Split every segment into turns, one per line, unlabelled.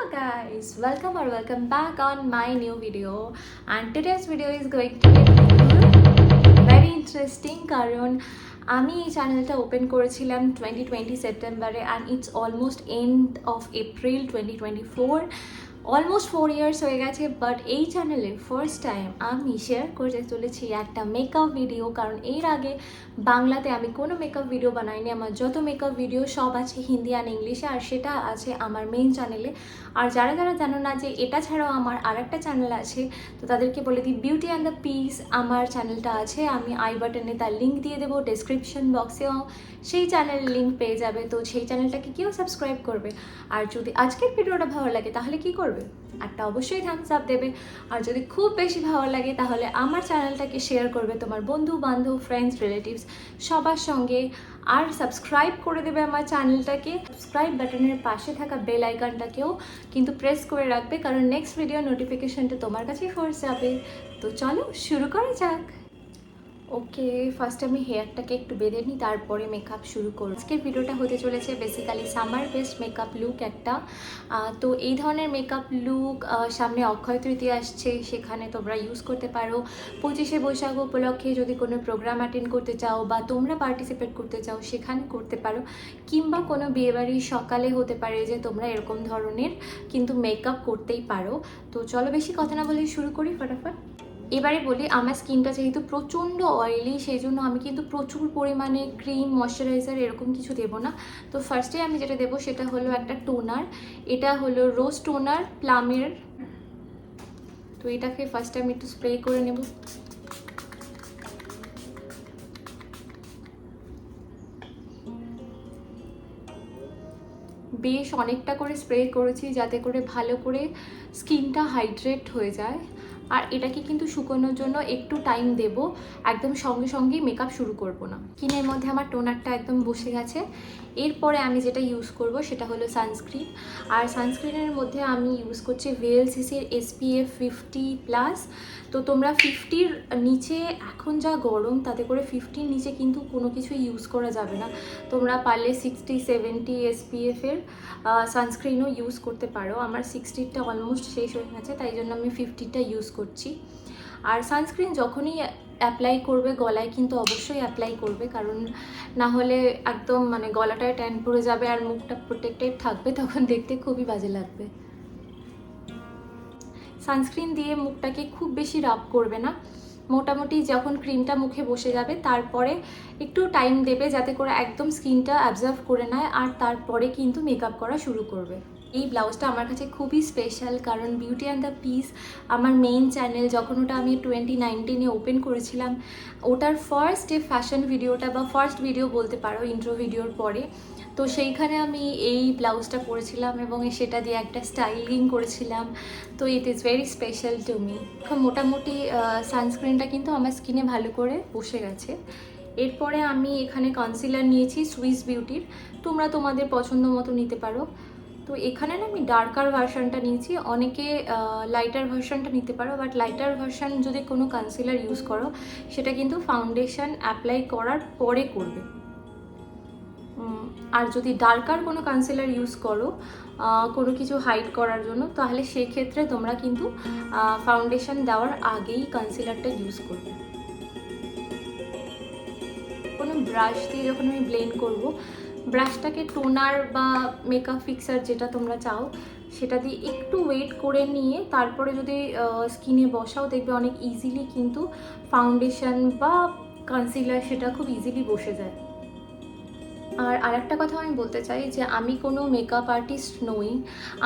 guys, welcome or welcome back on my new video and today's video is going to be very interesting কারণ আমি এই চ্যানেলটা open করেছিলাম twenty twenty সেপ্টেম্বরে and it's almost end of April twenty twenty four almost four years হয়ে গেছে but এই চ্যানেলে ফার্স্ট টাইম আমি শেয়ার করতে চলেছি একটা মেকআপ ভিডিও কারণ এর আগে বাংলাতে আমি কোনো মেকআপ ভিডিও বানাইনি, আমার যত মেকআপ ভিডিও সব আছে হিন্দি অ্যান্ড ইংলিশে আর সেটা আছে আমার মেইন চ্যানেলে আর যারা যারা জানো না যে এটা ছাড়াও আমার আর একটা চ্যানেল আছে, তো তাদেরকে বলে দিই বিউটি অ্যান্ড দ্য পিস আমার চ্যানেলটা আছে, আমি আই বাটনে তার লিঙ্ক দিয়ে দেবো ডেসক্রিপশন বক্সেও সেই চ্যানেলের লিঙ্ক পেয়ে যাবে। তো সেই চ্যানেলটাকে কেউ সাবস্ক্রাইব করবে। আর যদি আজকের ভিডিওটা ভালো লাগে, তাহলে কী করবে? একটা অবশ্যই থামস আপ দেবে। আর যদি খুব বেশি ভালো লাগে, তাহলে আমার চ্যানেলটাকে শেয়ার করবে তোমার বন্ধু বান্ধব ফ্রেন্ডস রিলেটিভস সবার সঙ্গে। আর সাবস্ক্রাইব করে দেবে আমার চ্যানেলটাকে সাবস্ক্রাইব বাটনের পাশে থাকা বেল আইকনটাকেও কিন্তু প্রেস করে রাখবে, কারণ নেক্সট ভিডিও নোটিফিকেশনটা তোমার কাছেই ফোর্স যাবে তো চলো, শুরু করা যাক। ওকে ফার্স্ট আমি হেয়ারটাকে একটু বেঁধে নিই, তারপরে মেকআপ শুরু করব। আজকের ভিডিওটা হতে চলেছে basically summer best makeup look একটা। তো এই ধরনের মেকআপ লুক সামনে অক্ষয় তৃতীয় আসছে, সেখানে তোমরা ইউজ করতে পারো। পঁচিশে বৈশাখ উপলক্ষে যদি কোনো প্রোগ্রাম অ্যাটেন্ড করতে চাও বা তোমরা পার্টিসিপেট করতে চাও, সেখানে করতে পারো। কিংবা কোনো বিয়েবাড়ির সকালে হতে পারে যে তোমরা এরকম ধরনের কিন্তু মেকআপ করতেই পারো। তো চলো বেশি কথা না বলে শুরু করি, ফটাফট। এবারে বলি, আমার স্কিনটা যেহেতু প্রচণ্ড অয়েলি সেই জন্য আমি কিন্তু প্রচুর পরিমাণে ক্রিম ময়শ্চারাইজার এরকম কিছু দেবো না। তো ফার্স্টে আমি যেটা দেবো সেটা হলো একটা টোনার এটা হলো রোজ টোনার প্লামের তো এটাকে ফার্স্টে আমি একটু স্প্রে করে নেব। বেশ অনেকটা করে স্প্রে করেছি যাতে করে ভালো করে স্কিনটা হাইড্রেট হয়ে যায়। আর এটাকে কিন্তু শুকোনোর জন্য একটু টাইম দেব। একদম সঙ্গে সঙ্গেই মেকআপ শুরু করব না। স্কিনের মধ্যে আমার টোনারটা একদম বসে গেছে। এরপরে আমি যেটা ইউজ করব সেটা হলো সানস্ক্রিন আর সানস্ক্রিনের মধ্যে আমি ইউজ করছি ভিএলসিসির এসপিএফ ফিফটি প্লাস তো তোমরা ফিফটির নিচে এখন যা গরম, তাতে করে ফিফটির নিচে কিন্তু কোনো কিছু ইউজ করা যাবে না। তোমরা পারলে সিক্সটি সেভেন্টি এসপিএফের সানস্ক্রিনও ইউজ করতে পারো। আমার সিক্সটিরটা অলমোস্ট শেষ হয়ে গেছে, তাই জন্য আমি ফিফটিটা ইউজ করছি। আর সানস্ক্রিন যখনই অ্যাপ্লাই করবে, গলায় কিন্তু অবশ্যই অ্যাপ্লাই করবে, কারণ না হলে একদম মানে গলাটায় ট্যান পড়ে যাবে আর মুখটা প্রোটেক্টেড থাকবে, তখন দেখতে খুবই বাজে লাগবে। সানস্ক্রিন দিয়ে মুখটাকে খুব বেশি রাব করবে না। মোটামুটি যখন ক্রিমটা মুখে বসে যাবে, তারপরে একটু টাইম দেবে যাতে করে একদম স্কিনটা অ্যাবজার্ভ করে নেয়, আর তারপরে কিন্তু মেকআপ করা শুরু করবে। এই ব্লাউজটা আমার কাছে খুবই স্পেশাল কারণ বিউটি অ্যান্ড দ্য পিস আমার মেইন চ্যানেল যখন ওটা আমি টোয়েন্টি নাইনটিনে ওপেন করেছিলাম, ওটার ফার্স্ট ফ্যাশন ভিডিওটা বা ফার্স্ট ভিডিও বলতে পারো ইন্ট্রো ভিডিওর পরে, তো সেইখানে আমি এই ব্লাউজটা পরেছিলাম এবং সেটা দিয়ে একটা স্টাইলিং করেছিলাম। তো it is very special to me মোটামুটি সানস্ক্রিনটা কিন্তু আমার স্কিনে ভালো করে বসে গেছে। এরপরে আমি এখানে কনসিলার নিয়েছি সুইস বিউটির তোমরা তোমাদের পছন্দ মতো নিতে পারো। তো এখানে না আমি ডার্কার ভার্সনটা নিয়েছি। অনেকে লাইটার ভার্সনটা নিতে পারো বাট লাইটার ভার্সন যদি কোনো কনসিলার ইউজ করো, সেটা কিন্তু ফাউন্ডেশন অ্যাপ্লাই করার পরে করবে। আর যদি ডার্কার কোনো কনসিলার ইউজ করো কোনো কিছু হাইড করার জন্য, তাহলে সেক্ষেত্রে তোমরা কিন্তু ফাউন্ডেশন দেওয়ার আগেই কনসিলারটা ইউজ করবে। কোনো ব্রাশ দিয়ে যখন আমি ব্লেন্ড করব ব্রাশটাকে টোনার বা মেকআপ ফিক্সার যেটা তোমরা চাও, সেটা দিয়ে একটু ওয়েট করে নিয়ে তারপরে যদি স্কিনে বসাও, দেখবে অনেক ইজিলি কিন্তু ফাউন্ডেশন বা কনসিলার সেটা খুব ইজিলি বসে যায়। আর আরেকটা কথা আমি বলতে চাই যে, আমি কোনো মেকআপ আর্টিস্ট নই,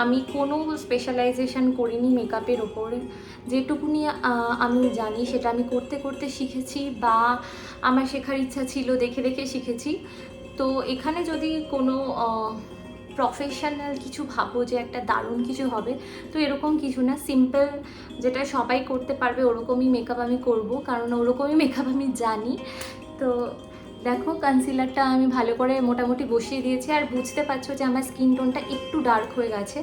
আমি কোনো স্পেশালাইজেশন করিনি মেকআপের ওপরে। যেটুকুনি আমি জানি সেটা আমি করতে করতে শিখেছি বা আমার শেখার ইচ্ছা ছিল দেখে দেখে শিখেছি। তো এখানে যদি কোনো প্রফেশনাল কিছু ভাবো যে একটা দারুণ কিছু হবে, তো এরকম কিছু না। সিম্পল যেটা সবাই করতে পারবে, ওরকমই মেকআপ আমি করব, কারণ ওরকমই মেকআপ আমি জানি। তো দেখো কনসিলারটা আমি ভালো করে মোটামুটি বসিয়ে দিয়েছি। আর বুঝতে পারছ যে আমার স্কিন টোনটা একটু ডার্ক হয়ে গেছে।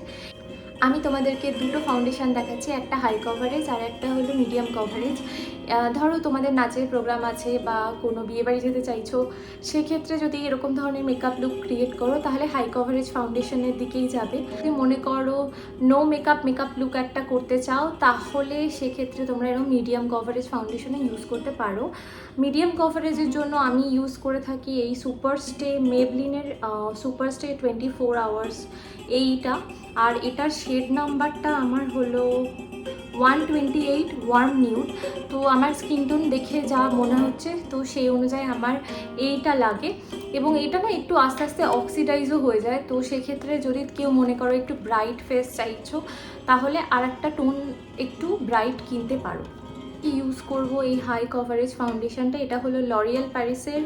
আমি তোমাদেরকে দুটো ফাউন্ডেশন দেখাচ্ছি, একটা হাই কভারেজ আর একটা হলো মিডিয়াম কভারেজ ধরো তোমাদের নাচের প্রোগ্রাম আছে বা কোনো বিয়েবাড়ি যেতে চাইছো, সেক্ষেত্রে যদি এরকম ধরনের মেকআপ লুক ক্রিয়েট করো, তাহলে হাই কভারেজ ফাউন্ডেশনের দিকেই যাবে। যদি মনে করো নো মেকআপ মেকআপ লুক একটা করতে চাও, তাহলে সেক্ষেত্রে তোমরা এরকম মিডিয়াম কভারেজ ফাউন্ডেশনে ইউজ করতে পারো। মিডিয়াম কভারেজের জন্য আমি ইউজ করে থাকি এই super stay মেবলিনের super stay twenty four hours এইটা। আর এটার শেড নাম্বারটা আমার হলো one twenty eight warm nude তো আমার স্কিন টোন দেখে যা মনে হচ্ছে, তো সেই অনুযায়ী আমার এইটা লাগে। এবং এটা না একটু আস্তে আস্তে অক্সিডাইজও হয়ে যায়। তো সেক্ষেত্রে যদি কেউ মনে করো একটু ব্রাইট ফেস চাইছো, তাহলে আর একটা টোন একটু ব্রাইট কিনতে পারো। কি ইউজ করব এই হাই কভারেজ ফাউন্ডেশনটা এটা হলো লরিয়াল প্যারিসের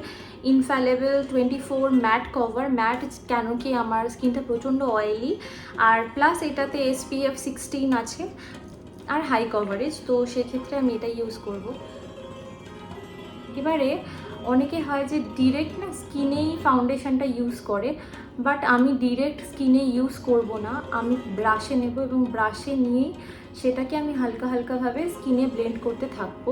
infallible twenty four matte cover matte কেন কি আমার স্কিনটা প্রচণ্ড অয়েলি আর প্লাস এটাতে এসপিএফ সিক্সটিন আছে। আর হাই কভারেজ তো সেক্ষেত্রে আমি এটা ইউজ করব। এবারে অনেকে হয় যে ডিরেক্ট না স্কিনেই ফাউন্ডেশনটা ইউজ করে বাট আমি ডিরেক্ট স্কিনে ইউজ করব না। আমি ব্রাশে নেব এবং ব্রাশে নিয়েই সেটাকে আমি হালকা হালকাভাবে স্কিনে ব্লেন্ড করতে থাকব।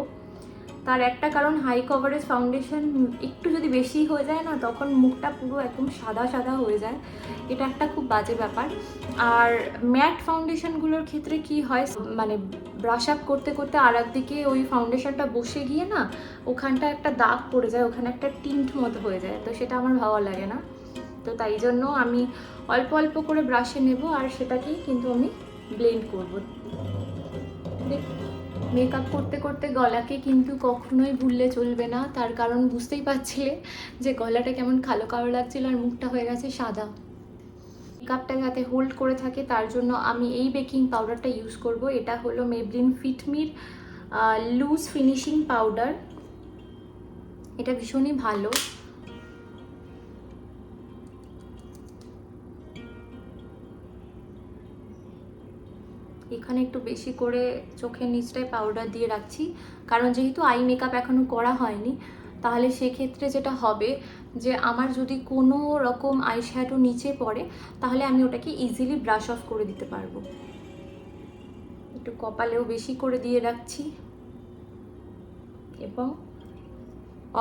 তার একটা কারণ হাই কভারেজ ফাউন্ডেশন একটু যদি বেশি হয়ে যায় না, তখন মুখটা পুরো একদম সাদা সাদা হয়ে যায়। এটা একটা খুব বাজে ব্যাপার। আর ম্যাট ফাউন্ডেশনগুলোর ক্ষেত্রে কি হয় মানে ব্রাশ আপ করতে করতে আর একদিকে ওই ফাউন্ডেশনটা বসে গিয়ে না, ওখানটা একটা দাগ পড়ে যায়, ওখানে একটা টিন্ট মতো হয়ে যায়। তো সেটা আমার ভালো লাগে না। তো তাই জন্য আমি অল্প অল্প করে ব্রাশে নেব আর সেটাকেই কিন্তু আমি ব্লেন্ড করব। মেকআপ করতে করতে গলাকে কিন্তু কখনোই ভুললে চলবে না। তার কারণ বুঝতেই পারছিলে যে গলাটা কেমন কালো কালো লাগছিল আর মুখটা হয়ে গেছে সাদা। মেকআপটা যাতে হোল্ড করে থাকে, তার জন্য আমি এই বেকিং পাউডারটা ইউজ করব। এটা হলো মেবলিন ফিটমির লুজ ফিনিশিং পাউডার এটা ভীষণই ভালো। একটু বেশি করে চোখের নিচটায় পাউডার দিয়ে রাখছি। কারণ যেহেতু আই মেকআপ এখনও করা হয়নি, তাহলে সেক্ষেত্রে যেটা হবে যে আমার যদি কোনো রকম আই শ্যাডো নিচে পড়ে, তাহলে আমি ওটাকে ইজিলি ব্রাশ অফ করে দিতে পারব। একটু কপালেও বেশি করে দিয়ে রাখছি। এবং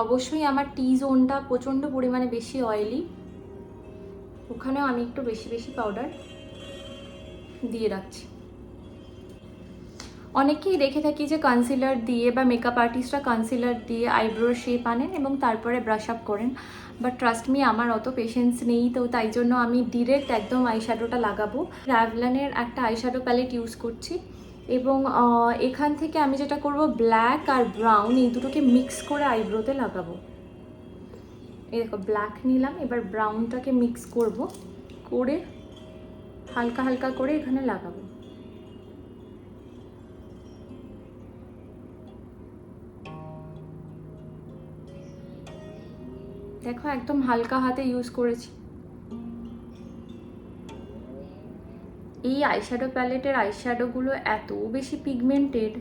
অবশ্যই আমার টি জোনটা প্রচণ্ড পরিমাণে বেশি অয়েলি ওখানেও আমি একটু বেশি বেশি পাউডার দিয়ে রাখছি। অনেকেই দেখে থাকি যে কনসিলার দিয়ে বা মেকআপ আর্টিস্টরা কনসিলার দিয়ে আইব্রো শেপ আনেন এবং তারপরে ব্রাশ আপ করেন। বাট ট্রাস্ট মি আমার অত পেশেন্স নেই, তো তাই জন্য আমি ডিরেক্ট একদম আইশ্যাডোটা লাগাবো। র্যাভলানের একটা আইশ্যাডো প্যালেট ইউজ করছি এবং এখান থেকে আমি যেটা করব ব্ল্যাক আর ব্রাউন এই দুটোকে মিক্স করে আইব্রোতে লাগাবো। এই দেখো ব্ল্যাক নিলাম, এবার ব্রাউনটাকে মিক্স করব, করে হালকা হালকা করে এখানে লাগাবো। দেখো, একদম হালকা হাতে ইউজ করেছি। এই আইশ্যাডো প্যালেটের আইশ্যাডোগুলো এত বেশি পিগমেন্টেড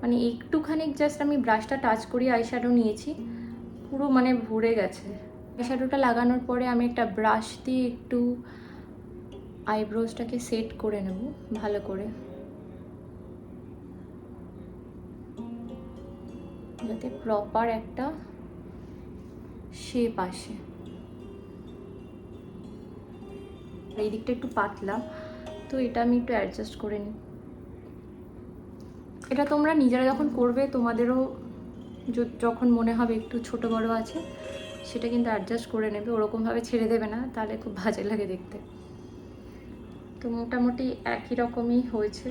মানে একটুখানি জাস্ট আমি ব্রাশটা টাচ করি আইশ্যাডো নিয়েছি, পুরো মানে ভরে গেছে। আইশ্যাডোটা লাগানোর পরে আমি একটা ব্রাশ দিয়ে একটু আইব্রোজটাকে সেট করে নেব, ভালো করে। যাতে প্রপার একটা শেপ আসে এই দিকটা একটু পাতলা, তো এটা আমি একটু অ্যাডজাস্ট করে নিই। এটা তোমরা নিজেরা যখন করবে, তোমাদেরও যখন মনে হবে একটু ছোট বড় আছে, সেটা কিন্তু অ্যাডজাস্ট করে নেবে। ওরকমভাবে ছেড়ে দেবে না, তাহলে খুব বাজে লাগে দেখতে। তো মোটামুটি একই রকমই হয়েছে।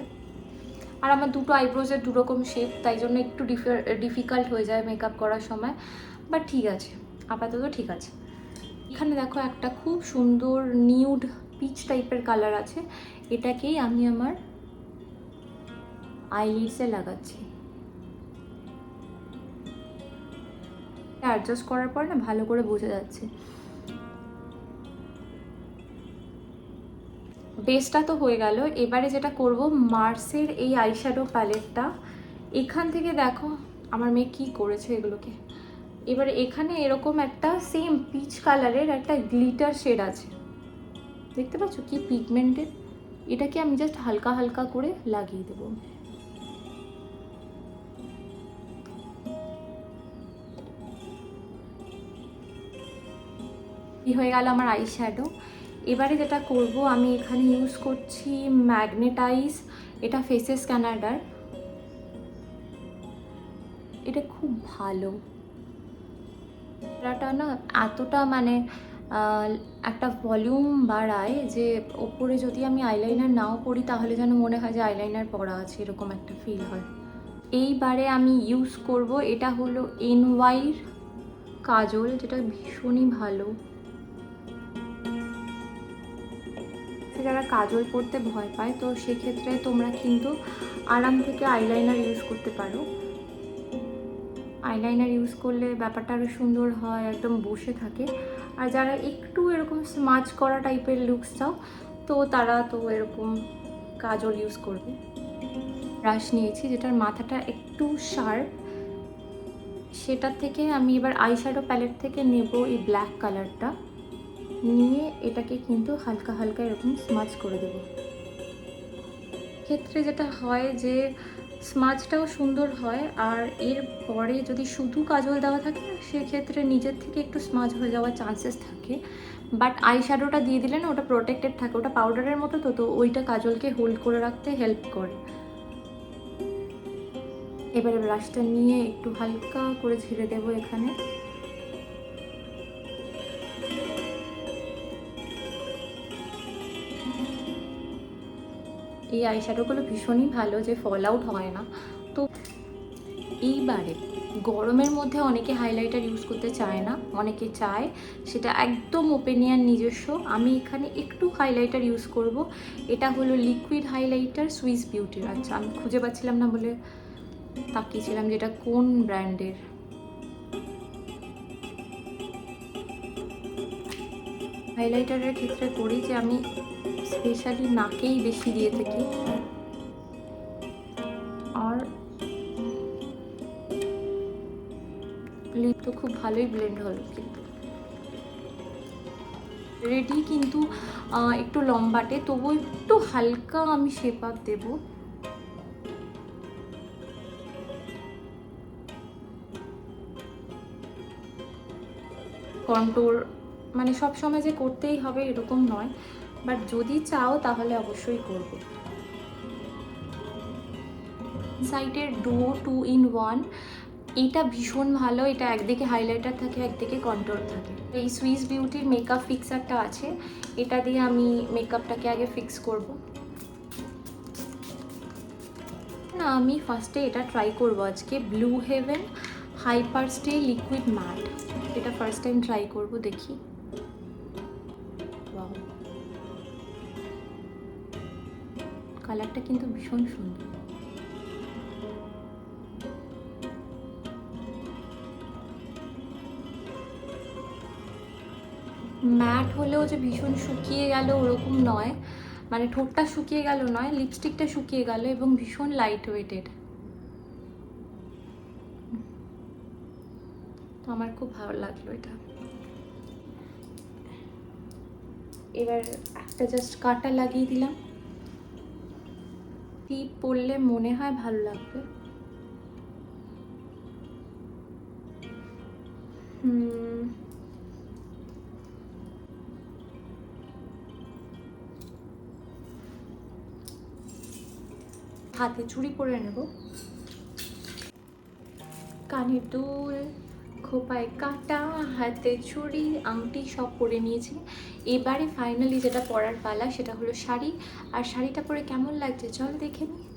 আর আমার দুটো আইব্রোজের দুরকম শেপ তাই জন্য একটু ডিফিকাল্ট হয়ে যায় মেকআপ করার সময় বাট ঠিক আছে। আপাতত ঠিক আছে। এখানে দেখো একটা খুব সুন্দর নিউড পিচ টাইপের কালার আছে। এটাকেই আমি আমার আইলিডসে লাগাচ্ছি। অ্যাডজাস্ট করার পর না ভালো করে বোঝা যাচ্ছে। বেসটা তো হয়ে গেল। এবারে যেটা করব মার্সের এই আইশ্যাডো প্যালেটটা এখান থেকে দেখো, আমার মেয়ে কী করেছে এগুলোকে? এবার এখানে এরকম একটা সেম পিচ কালারের একটা গ্লিটার শেড আছে। দেখতে পাচ্ছ কি পিগমেন্টের এটাকে আমি জাস্ট হালকা হালকা করে লাগিয়ে দেবো। হয়ে গেল আমার আই শ্যাডো এবারে যেটা করব, আমি এখানে ইউজ করছি ম্যাগনেটাইজ এটা ফেসেস ক্যানাডার এটা খুব ভালো। এটা না এতটা মানে একটা ভলিউম বাড়ায় যে ওপরে যদি আমি আইলাইনার নাও পরি তাহলে যেন মনে হয় যে আইলাইনার পরা আছে, এরকম একটা ফিল হয়। এইবারে আমি ইউজ করব, এটা হলো এনওয়াইর কাজল, যেটা ভীষণই ভালো। যারা কাজল পরতে ভয় পায়, তো সেক্ষেত্রে তোমরা কিন্তু আরাম থেকে আইলাইনার ইউজ করতে পারো। আইলাইনার ইউজ করলে ব্যাপারটা আরও সুন্দর হয়, একদম বসে থাকে। আর যারা একটু এরকম স্মাচ করা টাইপের লুকস চাও, তো তারা তো এরকম কাজল ইউজ করবে। ব্রাশ নিয়েছি, যেটার মাথাটা একটু শার্প সেটার থেকে আমি এবার আইশ্যাডো প্যালেট থেকে নেব এই ব্ল্যাক কালারটা নিয়ে এটাকে কিন্তু হালকা হালকা এরকম স্মাচ করে দেবো। ক্ষেত্রে যেটা হয় যে স্মাচটাও সুন্দর হয় আর এর পরে যদি শুধু কাজল দেওয়া থাকে, সেক্ষেত্রে নিজের থেকে একটু স্মাজ হয়ে যাওয়ার চান্সেস থাকে। বাট আই শ্যাডোটা দিয়ে দিলে না, ওটা প্রোটেক্টেড থাকে, ওটা পাউডারের মতো তো তো ওইটা কাজলকে হোল্ড করে রাখতে হেল্প করে। এবারে ব্রাশটা নিয়ে একটু হালকা করে ঝেড়ে দেবো এখানে। এই আই আইশ্যাডোগুলো ভীষণই ভালো যে ফল আউট হয় না। তো এইবারে গরমের মধ্যে অনেকে হাইলাইটার ইউজ করতে চায় না, অনেকে চায় সেটা একদম ওপেনিয়ান নিজস্ব। আমি এখানে একটু হাইলাইটার ইউজ করব, এটা হলো লিকুইড হাইলাইটার সুইস বিউটির আচ্ছা আমি খুঁজে পাচ্ছিলাম না বলে তাকিয়েছিলাম যে এটা কোন ব্র্যান্ডের হাইলাইটারের ক্ষেত্রে করি যে আমি স্পেশালি নাকেই বেশি দিয়ে থাকি। আর লিপ তো খুব ভালোই ব্লেন্ড হলো কিন্তু রেডি কিন্তু একটু লম্বাটে তবু একটু হালকা আমি শেপ আপ দেবো। কন্ট্রোল মানে সব সময় যে করতেই হবে এরকম নয়। বাট যদি চাও তাহলে অবশ্যই করবে। সাইটের ডো টু ইন ওয়ান এটা ভীষণ ভালো, এটা একদিকে হাইলাইটার থাকে, একদিকে কন্ট্রোল থাকে। এই সুইস বিউটির মেকআপ ফিক্সারটা আছে, এটা দিয়ে আমি মেকআপটাকে আগে ফিক্স করব। না, আমি ফার্স্টে এটা ট্রাই করব, আজকে blue heaven hyper stay liquid matte এটা ফার্স্ট টাইম ট্রাই করব, দেখি। কালারটা কিন্তু ভীষণ সুন্দর। ম্যাট হলেও যে ভীষণ শুকিয়ে গেল ওরকম নয়। মানে ঠোঁটটা শুকিয়ে গেল নয়, লিপস্টিকটা শুকিয়ে গেল এবং ভীষণ লাইট ওয়েটেড তো আমার খুব ভালো লাগল এটা। এবার একটা জাস্ট কাটা লাগিয়ে দিলাম। টিপ পরলে মনে হয় ভালো লাগবে? হুম। হাতে চুড়ি পরে নেব। কানের দুল। খোপায় কাটা, হাতে ছুরি, আংটি সব পরে নিয়েছে। এবারে ফাইনালি যেটা পরার পালা সেটা হলো শাড়ি। আর শাড়িটা পরে কেমন লাগছে? চল দেখে নি।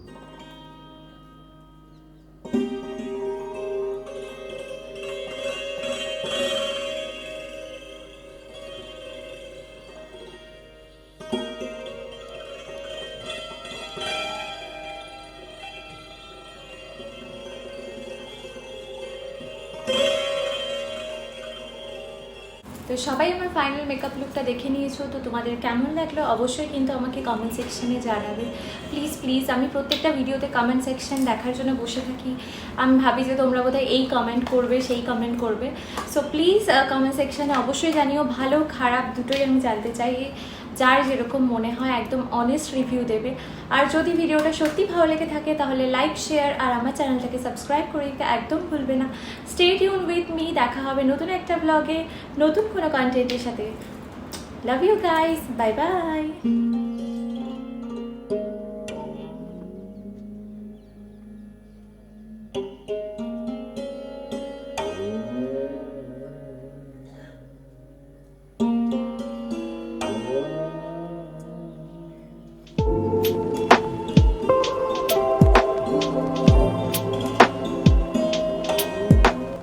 তো সবাই আমার ফাইনাল মেকআপ লুকটা দেখে নিয়েছো, তো তোমাদের কেমন লাগল অবশ্যই কিন্তু আমাকে কমেন্ট সেকশানে জানাবে। প্লিজ প্লিজ আমি প্রত্যেকটা ভিডিওতে কমেন্ট সেকশান দেখার জন্য বসে থাকি। আমি ভাবি যে তোমরা বোধহয় এই কমেন্ট করবে, সেই কমেন্ট করবে। সো প্লিজ কমেন্ট সেকশানে অবশ্যই জানিও, ভালো, খারাপ, দুটোই আমি জানতে চাই। যার যেরকম মনে হয় একদম অনেস্ট রিভিউ দেবে। আর যদি ভিডিওটা সত্যি ভালো লেগে থাকে, তাহলে লাইক শেয়ার আর আমার চ্যানেলটাকে সাবস্ক্রাইব করে দিতে একদম ভুলবে না। স্টেট ইউন উইথ মি দেখা হবে নতুন একটা ব্লগে নতুন কোনো কন্টেন্টের সাথে। Love you guys bye bye